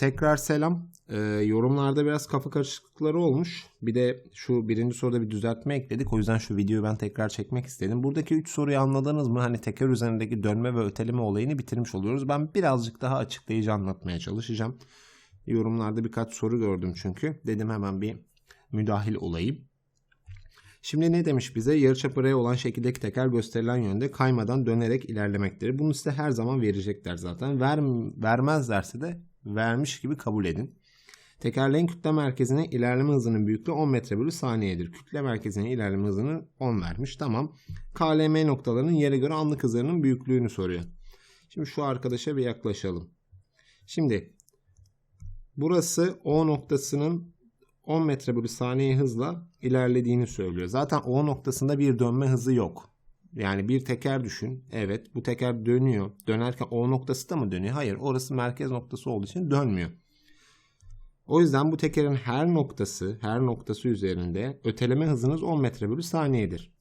Tekrar selam. Ee, yorumlarda biraz kafa karışıklıkları olmuş. Bir de şu birinci soruda bir düzeltme ekledik. O yüzden şu videoyu ben tekrar çekmek istedim. Buradaki 3 soruyu anladınız mı? Hani teker üzerindeki dönme ve öteleme olayını bitirmiş oluyoruz. Ben birazcık daha açıklayıcı anlatmaya çalışacağım. Yorumlarda birkaç soru gördüm çünkü. Dedim hemen bir müdahil olayım. Şimdi ne demiş bize? Yarıçapı R olan şekildeki teker gösterilen yönde kaymadan dönerek ilerlemektedir. Bunu size her zaman verecekler zaten. Ver, vermezlerse de vermiş gibi kabul edin. Tekerleğin kütle merkezine ilerleme hızının büyüklüğü 10 metre bölü saniyedir. Kütle merkezine ilerleme hızını 10 vermiş. Tamam. KLM noktalarının yere göre anlık hızlarının büyüklüğünü soruyor. Şimdi şu arkadaşa bir yaklaşalım. Şimdi burası O noktasının 10 metre bölü saniye hızla ilerlediğini söylüyor. Zaten O noktasında bir dönme hızı yok. Yani bir teker düşün. Evet bu teker dönüyor. Dönerken O noktası da mı dönüyor? Hayır orası merkez noktası olduğu için dönmüyor. O yüzden bu tekerin her noktası, her noktası üzerinde öteleme hızınız 10 metre bölü saniyedir.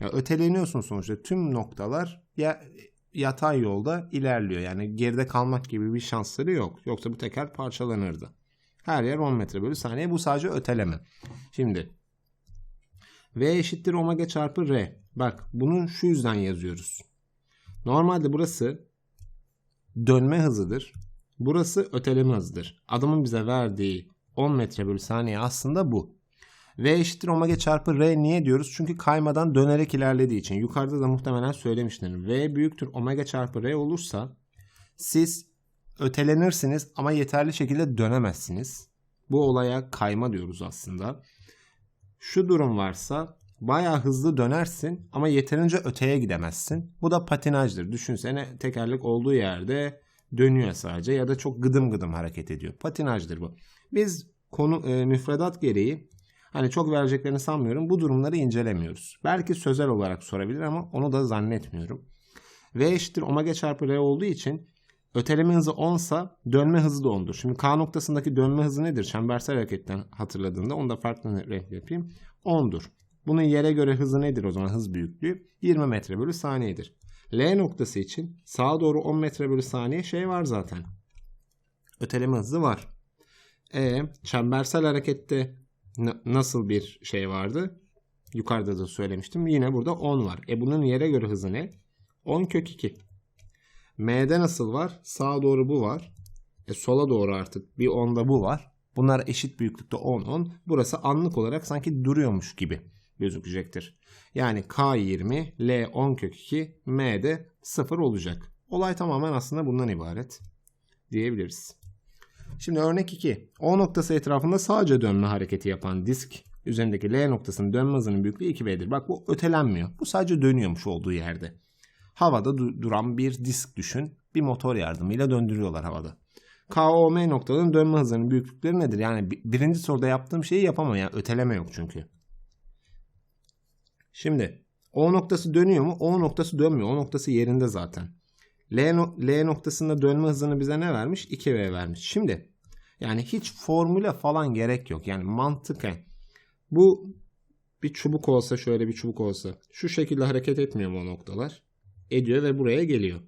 Ya öteleniyorsun sonuçta. Tüm noktalar ya yatay yolda ilerliyor. Yani geride kalmak gibi bir şansları yok. Yoksa bu teker parçalanırdı. Her yer 10 metre bölü saniye. Bu sadece öteleme. Şimdi V eşittir omega çarpı R. Bak bunu şu yüzden yazıyoruz. Normalde burası dönme hızıdır. Burası öteleme hızıdır. Adamın bize verdiği 10 metre bölü saniye aslında bu. V eşittir omega çarpı R niye diyoruz? Çünkü kaymadan dönerek ilerlediği için. Yukarıda da muhtemelen söylemiştim. V büyüktür omega çarpı R olursa siz ötelenirsiniz ama yeterli şekilde dönemezsiniz. Bu olaya kayma diyoruz aslında. Şu durum varsa bayağı hızlı dönersin ama yeterince öteye gidemezsin. Bu da patinajdır. Düşünsene tekerlek olduğu yerde dönüyor sadece ya da çok gıdım gıdım hareket ediyor. Patinajdır bu. Biz konu e, müfredat gereği hani çok vereceklerini sanmıyorum. Bu durumları incelemiyoruz. Belki sözel olarak sorabilir ama onu da zannetmiyorum. V eşittir omega çarpı R olduğu için öteleme hızı 10 sa dönme hızı da 10'dur. Şimdi K noktasındaki dönme hızı nedir? Çembersel hareketten hatırladığında onu da farklı renk yapayım. 10'dur. Bunun yere göre hızı nedir o zaman hız büyüklüğü? 20 metre bölü saniyedir. L noktası için sağa doğru 10 metre bölü saniye şey var zaten. Öteleme hızı var. E çembersel harekette nasıl bir şey vardı? Yukarıda da söylemiştim. Yine burada 10 var. E bunun yere göre hızı ne? 10 kök 2. M'de nasıl var? Sağa doğru bu var. E sola doğru artık bir 10'da bu var. Bunlar eşit büyüklükte 10 10. Burası anlık olarak sanki duruyormuş gibi gözükecektir. Yani K20, L 10 kök 2, M de 0 olacak. Olay tamamen aslında bundan ibaret diyebiliriz. Şimdi örnek 2. O noktası etrafında sadece dönme hareketi yapan disk üzerindeki L noktasının dönme hızının büyüklüğü 2V'dir. Bak bu ötelenmiyor. Bu sadece dönüyormuş olduğu yerde. Havada du- duran bir disk düşün. Bir motor yardımıyla döndürüyorlar havada. KOM noktaların dönme hızının büyüklükleri nedir? Yani birinci soruda yaptığım şeyi yapamam. Yani öteleme yok çünkü. Şimdi O noktası dönüyor mu? O noktası dönmüyor. O noktası yerinde zaten. L, no L noktasında dönme hızını bize ne vermiş? 2V vermiş. Şimdi yani hiç formüle falan gerek yok. Yani mantıken bu bir çubuk olsa şöyle bir çubuk olsa şu şekilde hareket etmiyor mu o noktalar? Ediyor ve buraya geliyor.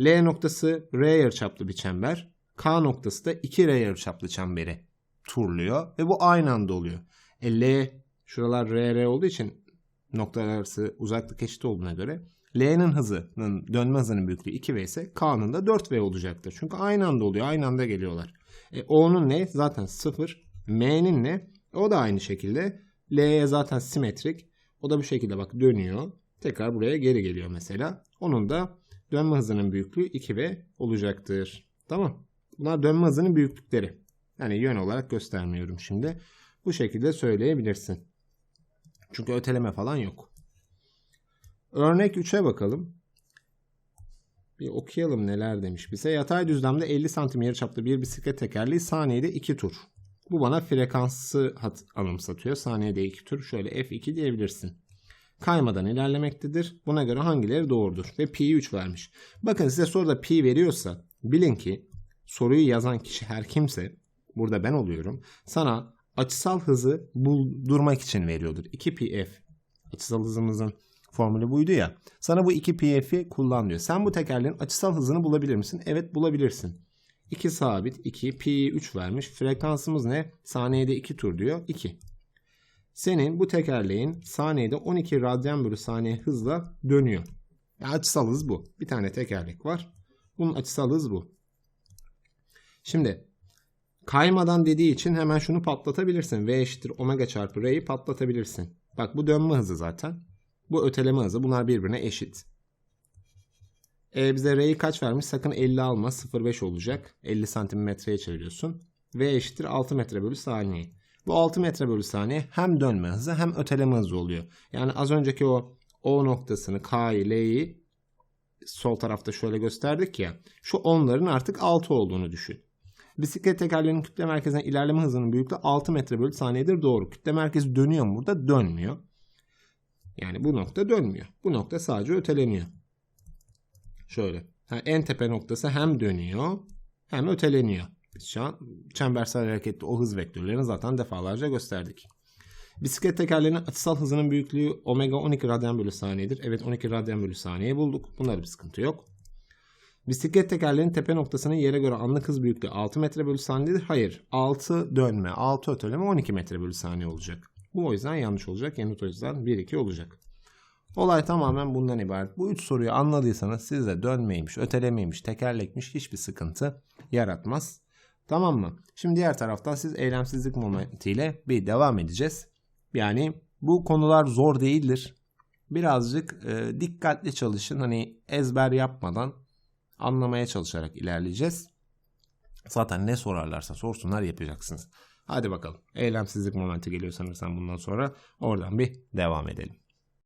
L noktası R yarıçaplı bir çember. K noktası da 2R yarıçaplı çemberi turluyor ve bu aynı anda oluyor. E L şuralar R R olduğu için noktalar arası uzaklık eşit olduğuna göre L'nin hızının dönme hızının büyüklüğü 2V ise K'nın da 4V olacaktır. Çünkü aynı anda oluyor. Aynı anda geliyorlar. E, O'nun ne? Zaten 0. M'nin ne? O da aynı şekilde. L'ye zaten simetrik. O da bu şekilde bak dönüyor. Tekrar buraya geri geliyor mesela. Onun da dönme hızının büyüklüğü 2V olacaktır. Tamam. Bunlar dönme hızının büyüklükleri. Yani yön olarak göstermiyorum şimdi. Bu şekilde söyleyebilirsin. Çünkü öteleme falan yok. Örnek 3'e bakalım. Bir okuyalım neler demiş bize. Yatay düzlemde 50 cm yarıçaplı bir bisiklet tekerleği saniyede 2 tur. Bu bana frekansı anımsatıyor. Saniyede 2 tur. Şöyle F2 diyebilirsin. Kaymadan ilerlemektedir. Buna göre hangileri doğrudur? Ve pi 3 vermiş. Bakın size soruda pi veriyorsa bilin ki soruyu yazan kişi her kimse burada ben oluyorum. Sana açısal hızı buldurmak için veriyordur. 2 pf açısal hızımızın formülü buydu ya. Sana bu 2 pf'i kullan diyor. Sen bu tekerleğin açısal hızını bulabilir misin? Evet bulabilirsin. 2 sabit 2 pi 3 vermiş. Frekansımız ne? Saniyede 2 tur diyor. 2. Senin bu tekerleğin saniyede 12 radyan bölü saniye hızla dönüyor. Ya açısal hız bu. Bir tane tekerlek var. Bunun açısal hız bu. Şimdi kaymadan dediği için hemen şunu patlatabilirsin. V eşittir omega çarpı R'yi patlatabilirsin. Bak bu dönme hızı zaten. Bu öteleme hızı. Bunlar birbirine eşit. E bize R'yi kaç vermiş? Sakın 50 alma. 0,5 olacak. 50 santimetreye çeviriyorsun. V eşittir 6 metre bölü saniye. Bu 6 metre bölü saniye hem dönme hızı hem öteleme hızı oluyor. Yani az önceki o O noktasını K'yı L'yi sol tarafta şöyle gösterdik ya. Şu onların artık 6 olduğunu düşün. Bisiklet tekerlerinin kütle merkezine ilerleme hızının büyüklüğü 6 metre bölü saniyedir doğru. Kütle merkezi dönüyor mu burada? Dönmüyor. Yani bu nokta dönmüyor. Bu nokta sadece öteleniyor. Şöyle. Ha, en tepe noktası hem dönüyor hem öteleniyor. Şu an çembersel hareketli o hız vektörlerini zaten defalarca gösterdik. Bisiklet tekerlerinin açısal hızının büyüklüğü omega 12 radyan bölü saniyedir. Evet 12 radyan bölü saniye bulduk. Bunlarda bir sıkıntı yok. Bisiklet tekerlerinin tepe noktasının yere göre anlık hız büyüklüğü 6 metre bölü saniyedir. Hayır. 6 dönme, 6 öteleme 12 metre bölü saniye olacak. Bu o yüzden yanlış olacak. Yanıt o yüzden 1-2 olacak. Olay tamamen bundan ibaret. Bu üç soruyu anladıysanız sizde dönmeymiş, ötelemeymiş, tekerlekmiş hiçbir sıkıntı yaratmaz. Tamam mı? Şimdi diğer taraftan siz eylemsizlik momentiyle bir devam edeceğiz. Yani bu konular zor değildir. Birazcık e, dikkatli çalışın. Hani ezber yapmadan anlamaya çalışarak ilerleyeceğiz. Zaten ne sorarlarsa sorsunlar yapacaksınız. Hadi bakalım. Eylemsizlik momenti geliyor sanırsam bundan sonra. Oradan bir devam edelim.